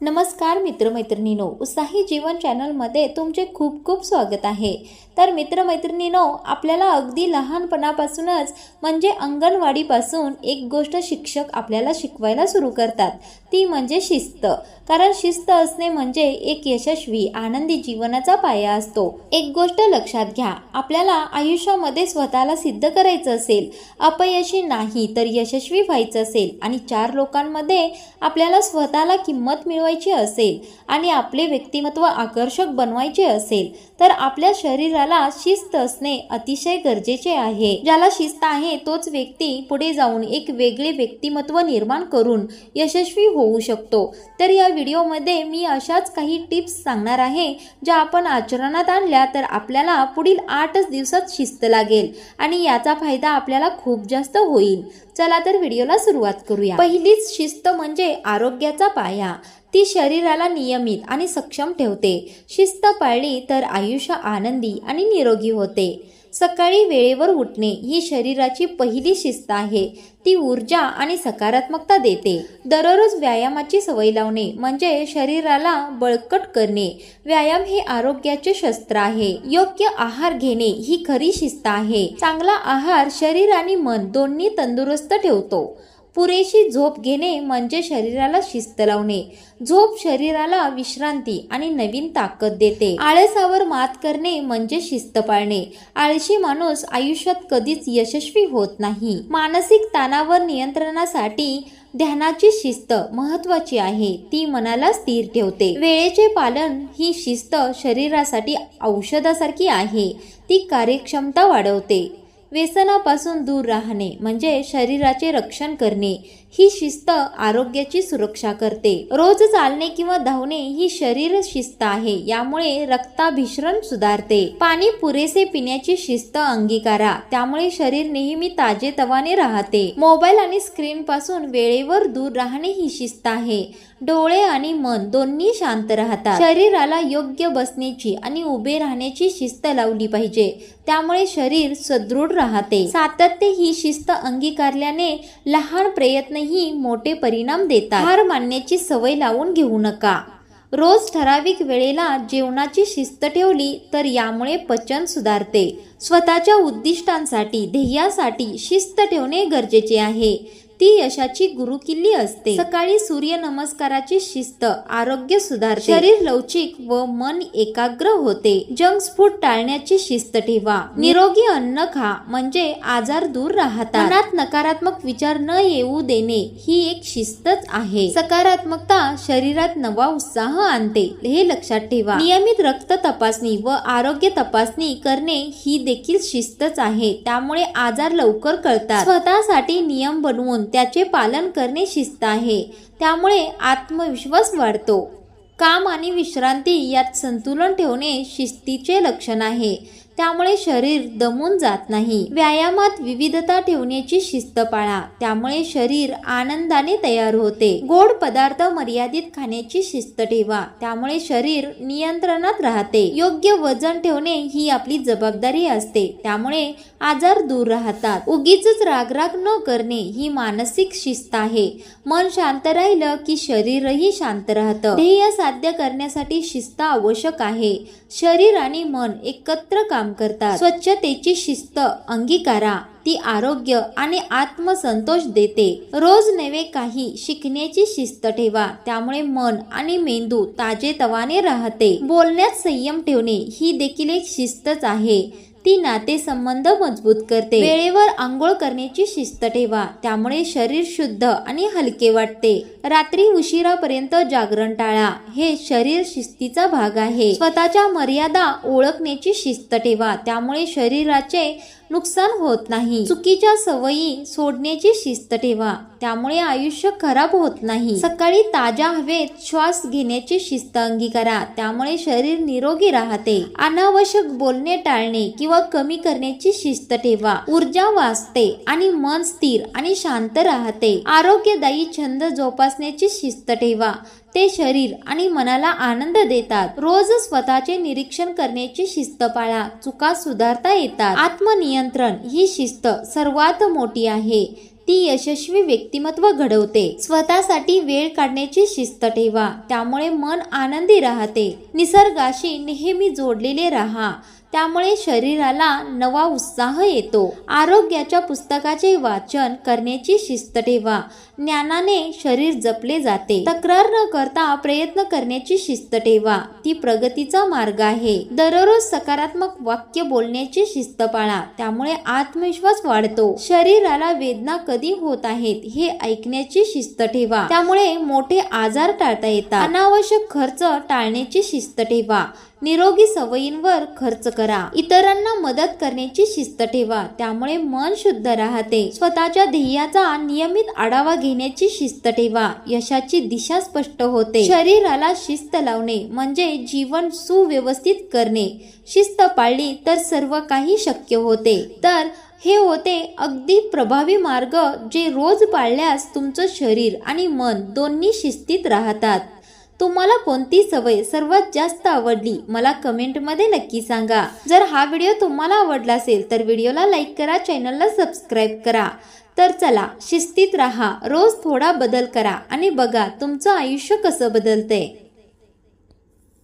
नमस्कार मित्रमैत्रिणीनो उत्साही जीवन चॅनलमध्ये तुमचे खूप खूप स्वागत आहे. तर मित्रमैत्रिणीनो आपल्याला अगदी लहानपणापासूनच म्हणजे अंगणवाडीपासून एक गोष्ट शिक्षक आपल्याला शिकवायला सुरू करतात. ती म्हणजे शिस्त. कारण शिस्त असणे म्हणजे एक यशस्वी आनंदी जीवनाचा पाया असतो. एक गोष्ट लक्षात घ्या आपल्याला आयुष्यामध्ये स्वतःला सिद्ध करायचं असेल अपयशी नाही तर यशस्वी व्हायचं असेल आणि चार लोकांमध्ये आपल्याला स्वतःला किंमत मिळवायची असेल आणि आपले व्यक्तिमत्व आकर्षक बनवायचे असेल तर आपल्या शरीराला शिस्त असणे अतिशय गरजेचे आहे. ज्याला शिस्त आहे तोच व्यक्ती पुढे जाऊन एक वेगळे व्यक्तिमत्व निर्माण करून यशस्वी होऊ शकतो. तर या व्हिडिओमध्ये मी अशाच काही टिप्स सांगणार आहे ज्या आपण आचरणात आणल्या तर आपल्याला पुढील आठच दिवसात शिस्त लागेल आणि याचा फायदा आपल्याला खूप जास्त होईल. चला तर व्हिडिओला सुरुवात करूया. पहिलीच शिस्त म्हणजे आरोग्याचा पाया. ती शरीराला नियमित आणि सक्षम ठेवते. शिस्त पाळली तर आयुष्य आनंदी आणि निरोगी होते. सकाळी वेळेवर उठणे ही शरीराची पहिली शिस्त आहे. ती ऊर्जा आणि सकारात्मकता देते. दररोज व्यायामाची सवय लावणे म्हणजे शरीराला बळकट करणे. व्यायाम हे आरोग्याचे शस्त्र आहे. योग्य आहार घेणे ही खरी शिस्त आहे. चांगला आहार शरीर आणि मन दोन्ही तंदुरुस्त ठेवतो. पुरेशी झोप घेणे म्हणजे शरीराला शिस्त लावणे. झोप शरीराला विश्रांती आणि नवीन ताकद देते. आळसावर मात करणे म्हणजे शिस्त पाळणे. आळशी माणूस आयुष्यात कधीच यशस्वी होत नाही. मानसिक ताणावर नियंत्रणासाठी ध्यानाची शिस्त महत्वाची आहे. ती मनाला स्थिर ठेवते. वेळेचे पालन ही शिस्त शरीरासाठी औषधासारखी आहे. ती कार्यक्षमता वाढवते. व्यसनापासून दूर राहणे म्हणजे शरीराचे रक्षण करणे ही शिस्त आरोग्याची सुरक्षा करते. रोज चालणे किंवा धावणे ही शरीर शिस्त आहे यामुळे रक्ताभिसरण सुधारते. पाणी पुरेसे पिण्याची शिस्त अंगीकारा त्यामुळे शरीर नेहमी ताजे तवाने राहते. मोबाईल आणि स्क्रीन पासून वेळेवर दूर राहणे ही शिस्त आहे. डोळे आणि मन दोन्ही शांत राहतात. शरीराला योग्य बसण्याची आणि उभे राहण्याची शिस्त लावली पाहिजे त्यामुळे शरीर सदृढ राहते. सातत्य ही शिस्त अंगीकारल्याने लहान प्रयत्न प्रयत्नही मोठे परिणाम देतात. हार मानण्याची सवय लावून घेऊ नका. रोज ठराविक वेळेला जेवणाची शिस्त ठेवली तर यामुळे पचन सुधारते. स्वतःच्या उद्दिष्टांसाठी ध्येयासाठी शिस्त ठेवणे गरजेचे आहे. ती यशाची गुरुकिल्ली असते. सकाळी सूर्य नमस्काराची शिस्त आरोग्य सुधारते. शरीर लवचिक व मन एकाग्र होते. जंक फूड टाळण्याची शिस्त ठेवा. निरोगी अन्न खा म्हणजे आजार दूर राहतात. मनात नकारात्मक विचार न येऊ देणे ही एक शिस्तच आहे. सकारात्मकता शरीरात नवा उत्साह आणते. हे लक्षात ठेवा. नियमित रक्त तपासणी व आरोग्य तपासणी करणे ही देखील शिस्तच आहे. त्यामुळे आजार लवकर कळतात. स्वतःसाठी नियम बनवून त्याचे पालन करणे शिस्त आहे. त्यामुळे आत्मविश्वास वाढतो. काम आणि विश्रांती यात संतुलन ठेवणे शिस्तीचे लक्षण आहे. त्यामुळे शरीर दमून जात नाही. व्यायामात विविधता ठेवण्याची शिस्त पाळा त्यामुळे शरीर आनंदाने तयार होते. गोड पदार्थ मर्यादित खाण्याची शिस्त ठेवा. त्यामुळे शरीर नियंत्रणात राहते. योग्य वजन ठेवणे ही आपली जबाबदारी असते. त्यामुळे आजार दूर राहतात. उगीच रागराग न करणे ही मानसिक शिस्त आहे. मन शांत राहिलं की शरीरही शांत राहतं. ध्येय साध्य करण्यासाठी शिस्त आवश्यक आहे. शरीर आणि मन एकत्र काम करतात. स्वच्छतेची शिस्त अंगीकारा ती आरोग्य आणि आत्मसंतोष देते. रोज नवे काही शिकण्याची शिस्त ठेवा. त्यामुळे मन आणि मेंदू ताजे तवाने राहते. बोलण्यात संयम ठेवणे ही देखील एक शिस्तच आहे. ती नातेसंबंध मजबूत करते. वेळेवर आंघोळ करण्याची शिस्त ठेवा. त्यामुळे शरीर शुद्ध आणि हलके वाटते. रात्री उशिरापर्यंत जागरण टाळा. हे शरीर शिस्तीचा भाग आहे. स्वतःच्या मर्यादा ओळखण्याची शिस्त ठेवा. त्यामुळे शरीराचे नुकसान होत नाही. चुकीच्या सवयी सोडण्याची शिस्त ठेवा. त्यामुळे आयुष्य खराब होत नाही. सकाळी ताज्या हवेत श्वास घेण्याची शिस्त अंगीकारा. त्यामुळे शरीर निरोगी राहते. अनावश्यक बोलणे टाळणे किंवा कमी करण्याची शिस्त ठेवा. ऊर्जा वाचते आणि मन स्थिर आणि शांत राहते. आरोग्यदायी छंद जोपासण्याची शिस्त ठेवा. ते शरीर आणि मनाला आनंद देतात. रोज स्वतःचे निरीक्षण करण्याची शिस्त पाळा. चुका सुधारता येतात. आत्मनियंत्रण ही शिस्त सर्वात मोठी आहे. ती यशस्वी व्यक्तिमत्व घडवते. स्वतःसाठी वेळ काढण्याची शिस्त ठेवा. त्यामुळे मन आनंदी राहते. निसर्गाशी नेहमी जोडलेले राहा. त्यामुळे शरीराला नवा उत्साह येतो. आरोग्याच्या पुस्तकाचे वाचन करण्याची शिस्त ठेवा. ज्ञानाने शरीर जपले जाते. तक्रार न करता प्रयत्न करण्याची शिस्त ठेवा. ती प्रगतीचा मार्ग आहे. दररोज सकारात्मक वाक्य बोलण्याची शिस्त पाळा. त्यामुळे आत्मविश्वास वाढतो. शरीराला वेदना कधी होत आहेत हे ऐकण्याची शिस्त ठेवा. त्यामुळे मोठे आजार टाळता येतात. अनावश्यक खर्च टाळण्याची शिस्त ठेवा. निरोगी सवयींवर खर्च करा. इतरांना मदत करण्याची शिस्त ठेवा. त्यामुळे मन शुद्ध राहते. स्वतःच्या ध्येयाचा नियमित आढावा घेण्याची शिस्त ठेवा. यशाची दिशा स्पष्ट होते. शरीराला शिस्त लावणे म्हणजे जीवन सुव्यवस्थित करणे. शिस्त पाळली तर सर्व काही शक्य होते. तर हे होते अगदी प्रभावी मार्ग जे रोज पाळल्यास तुमचं शरीर आणि मन दोन्ही शिस्तीत राहतात. तुम्हाला कोणती सवय सर्वात जास्त आवडली? मला कमेंटमध्ये नक्की सांगा. जर हा व्हिडिओ तुम्हाला आवडला असेल तर व्हिडिओला लाईक करा चॅनलला सबस्क्राईब करा. तर चला शिस्तीत राहा रोज थोडा बदल करा आणि बघा तुमचं आयुष्य कसं बदलतंय.